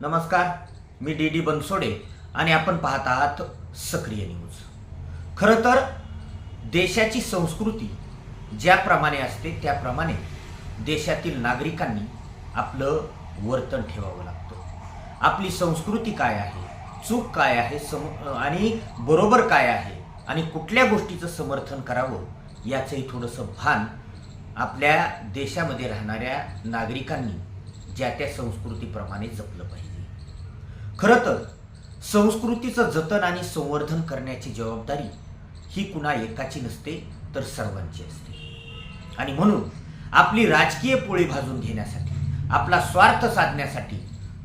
नमस्कार मी D D Bansode आणि आपण पाहत आहात सक्रिय न्यूज. खरं तर देशाची संस्कृती ज्याप्रमाणे असते त्याप्रमाणे देशातील नागरिकांनी आपलं वर्तन ठेवावं लागतं. आपली संस्कृती काय आहे चूक काय आहे सम आणि बरोबर काय आहे आणि कुठल्या गोष्टीचं समर्थन करावं याचंही थोडंसं भान आपल्या देशामध्ये राहणाऱ्या नागरिकांनी ज्या त्या संस्कृतीप्रमाणे जपलं पाहिजे. खरं तर संस्कृतीचं जतन आणि संवर्धन करण्याची जबाबदारी ही कुणा एकाची नसते तर सर्वांची असते. आणि म्हणून आपली राजकीय पोळी भाजून घेण्यासाठी आपला स्वार्थ साधण्यासाठी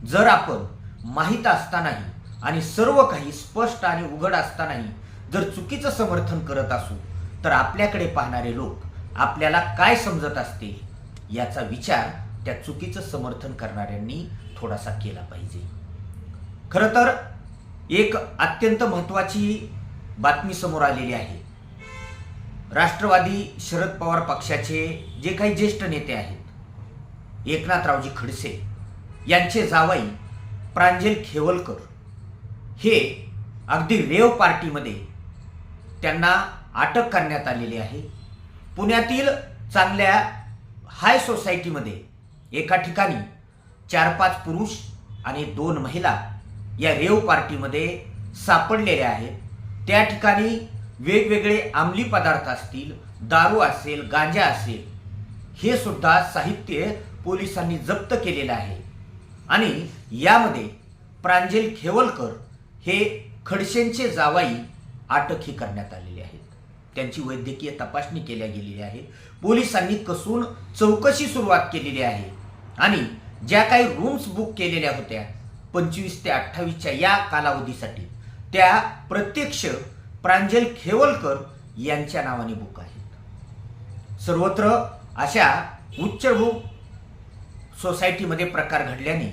जर आपण माहीत असतानाही आणि सर्व काही स्पष्ट आणि उघड असतानाही जर चुकीचं समर्थन करत असू तर आपल्याकडे पाहणारे लोक आपल्याला काय समजत असते याचा विचार त्या चुकीचं समर्थन करणाऱ्यांनी थोडासा केला पाहिजे. खरं तर एक अत्यंत महत्त्वाची बातमी समोर आलेली आहे. राष्ट्रवादी शरद पवार पक्षाचे जे काही ज्येष्ठ नेते आहेत एकनाथरावजी खडसे यांचे जावई प्रांजल खेवलकर हे अगदी रेव पार्टीमध्ये त्यांना अटक करण्यात आलेली आहे. पुण्यातील चांगल्या हाय सोसायटीमध्ये एका ठिकाणी चार पाच पुरुष आणि दोन महिला या रेव पार्टीमध्ये सापडलेल्या आहेत. त्या ठिकाणी वेगवेगळे आमली पदार्थ असतील दारू असेल गांजा असेल हे सुद्धा साहित्य पोलिसांनी जप्त केलेलं आहे. आणि यामध्ये प्रांजल खेवलकर हे खडसेंचे जावाई अटकही करण्यात आलेले आहेत. त्यांची वैद्यकीय तपासणी केल्या गेलेली आहे पोलिसांनी कसून चौकशी सुरुवात केलेली आहे. आणि ज्या काही रूम्स बुक केलेल्या होत्या पंचवीस ते अठ्ठावीसच्या या कालावधीसाठी. त्या प्रत्यक्ष प्रांजल खेवलकर यांच्या नावाने बुक आहेत. सर्वत्र अशा उच्चभू सोसायटीमध्ये प्रकार घडल्याने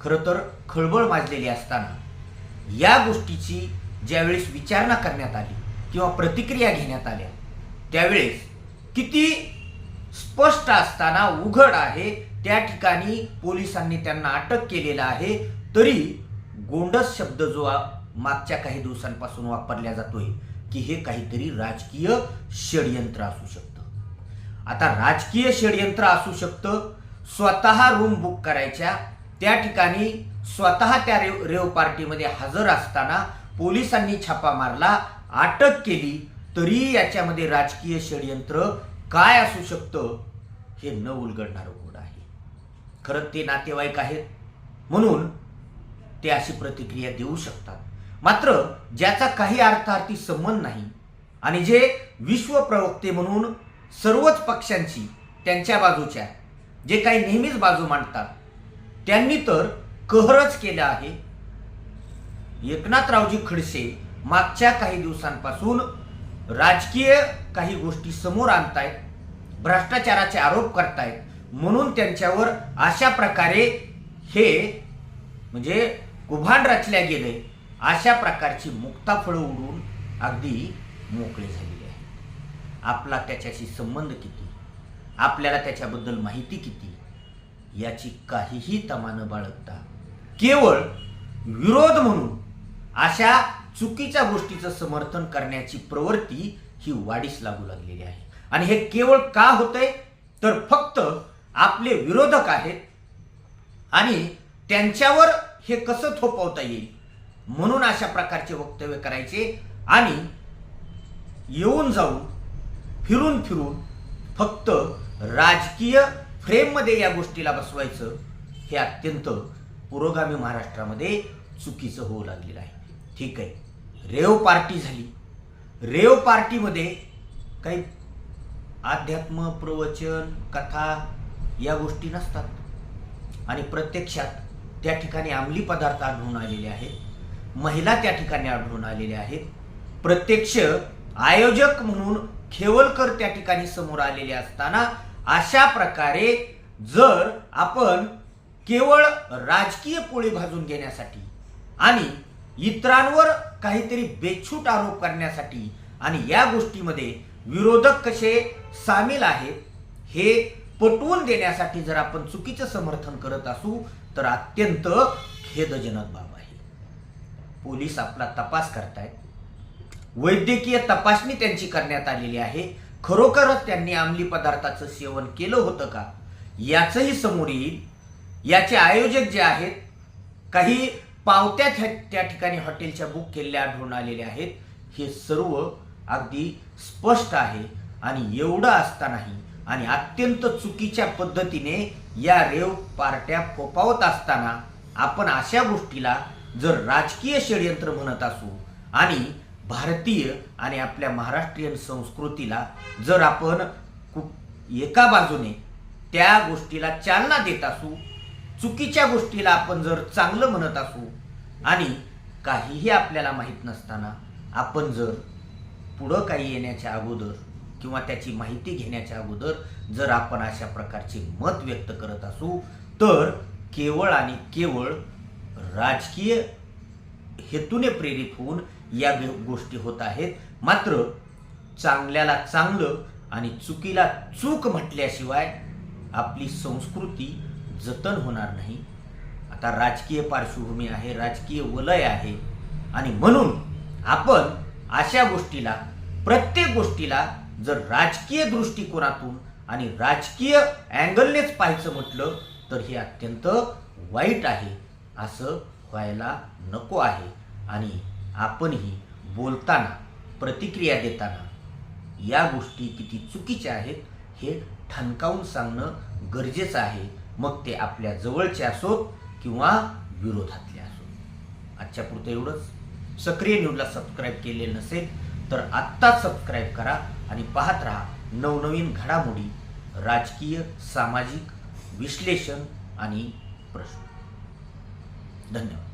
खरं तर खळबळ माजलेली असताना या गोष्टीची ज्यावेळेस विचारणा करण्यात आली किंवा प्रतिक्रिया घेण्यात आल्या त्यावेळेस किती स्पष्ट असताना उघड आहे त्या ठिकाणी पोलिसांनी त्यांना अटक केलेलं आहे तरी गोंडस शब्द जो मागच्या काही दिवसांपासून वापरला जातोय की हे काहीतरी राजकीय षडयंत्र असू शकतं. आता राजकीय षडयंत्र असू शकतं स्वतः रूम बुक करायच्या त्या ठिकाणी स्वतः त्या रेव रेव पार्टीमध्ये हजर असताना पोलिसांनी छापा मारला अटक केली तरी याच्यामध्ये राजकीय षडयंत्र काय असू शकतं हे न उलगडणारं गोड आहे? खरं ते नातेवाईक आहेत. म्हणून ते अशी प्रतिक्रिया देऊ शकतात. मात्र ज्याचा काही अर्थार्थी संबंध नाही आणि जे विश्व प्रवक्ते म्हणून सर्वच पक्षांची त्यांच्या बाजूच्या जे काही नेहमीच बाजू मांडतात त्यांनी तर कहरच केला आहे. एकनाथरावजी खडसे मागच्या काही दिवसांपासून राजकीय काही गोष्टी समोर आणतायत भ्रष्टाचाराचे आरोप करतायत म्हणून त्यांच्यावर अशा प्रकारे हे म्हणजे कुभांड रचल्या गेले अशा प्रकारची मुक्ताफळं उडून अगदी मोकळे झालेले आहे आपला त्याच्याशी संबंध किती? आपल्याला त्याच्याबद्दल माहिती किती? याची काहीही तमा न बाळगता केवळ विरोध म्हणून अशा चुकीच्या गोष्टीचं समर्थन करण्याची प्रवृत्ती ही वाढीस लागू लागलेली आहे. आणि हे केवळ का होतंय? तर फक्त आपले विरोधक आहेत आणि त्यांच्यावर हे कसं थोपवता येईल? म्हणून अशा प्रकारचे वक्तव्य करायचे आणि येऊन जाऊन फिरून फिरून फक्त राजकीय फ्रेममध्ये या गोष्टीला बसवायचं हे अत्यंत पुरोगामी महाराष्ट्रामध्ये चुकीचं होऊ लागलेलं आहे. ठीक आहे. रेव पार्टी झाली. रेव पार्टीमध्ये काही अध्यात्म प्रवचन कथा या गोष्टी नसतात. आणि प्रत्यक्षात त्या ठिकाणी अंमली पदार्थ आढळून आलेले आहेत. महिला त्या ठिकाणी आढळून आलेल्या आहेत. प्रत्यक्ष आयोजक म्हणून खेवलकर त्या ठिकाणी समोर आलेले असताना अशा प्रकारे जर आपण केवळ राजकीय पोळी भाजून घेण्यासाठी आणि इतरांवर काहीतरी बेछूट आरोप करण्यासाठी आणि या गोष्टीमध्ये विरोधक कसे सामील आहेत हे पटवून देण्यासाठी जर आपण चुकीचं समर्थन करत असू तर अत्यंत खेदजनक बाब आहे. पोलीस आपला तपास करतायत. वैद्यकीय तपासणी त्यांची करण्यात आलेली आहे. खरोखरच त्यांनी अंमली पदार्थाचं सेवन केलं होतं का? याचंही समोर येईल. याचे आयोजक जे आहेत काही पावत्या त्या त्या ठिकाणी हॉटेलच्या बुक केलेल्या आढळून आलेल्या आहेत. हे सर्व अगदी स्पष्ट आहे आणि एवढं असतानाही आणि अत्यंत चुकीच्या पद्धतीने या रेव पार्ट्या फोपावत असताना आपण अशा गोष्टीला जर राजकीय षडयंत्र म्हणत असू आणि भारतीय आणि आपल्या महाराष्ट्रीयन संस्कृतीला जर आपण कु- एका बाजूने त्या गोष्टीला चालना देत असू चुकीच्या गोष्टीला आपण जर चांगलं म्हणत असू आणि काहीही आपल्याला माहीत नसताना आपण जर पुढं काही येण्याच्या अगोदर किंवा त्याची माहिती घेण्याच्या अगोदर जर आपण अशा प्रकारचे मत व्यक्त करत असू तर केवळ आणि केवळ राजकीय हेतूने प्रेरित होऊन या गोष्टी होत आहेत. मात्र चांगल्याला चांगलं आणि चुकीला चूक म्हटल्याशिवाय आपली संस्कृती जतन होणार नाही. आता राजकीय पार्श्वभूमी आहे राजकीय वलय आहे आणि म्हणून आपण अशा गोष्टीला प्रत्येक गोष्टीला जर राजकीय दृष्टिकोनातून आणि राजकीय अँगलनेच पाहायचं म्हटलं तर हे अत्यंत वाईट आहे. असं व्हायला नको आहे. आणि आपणही बोलताना प्रतिक्रिया देताना या गोष्टी किती चुकीच्या आहेत हे ठणकावून सांगणं गरजेचं आहे. मग ते आपल्या जवळचे असोत किंवा विरोधातले असोत. आजच्या पुरतं एवढंच. सक्रिय न्यूजला सबस्क्राईब केले नसेल तर आत्ताच सबस्क्राईब करा. आणि पाहत राहा नवनवीन घडामोडी राजकीय सामाजिक विश्लेषण आणि प्रश्न. धन्यवाद.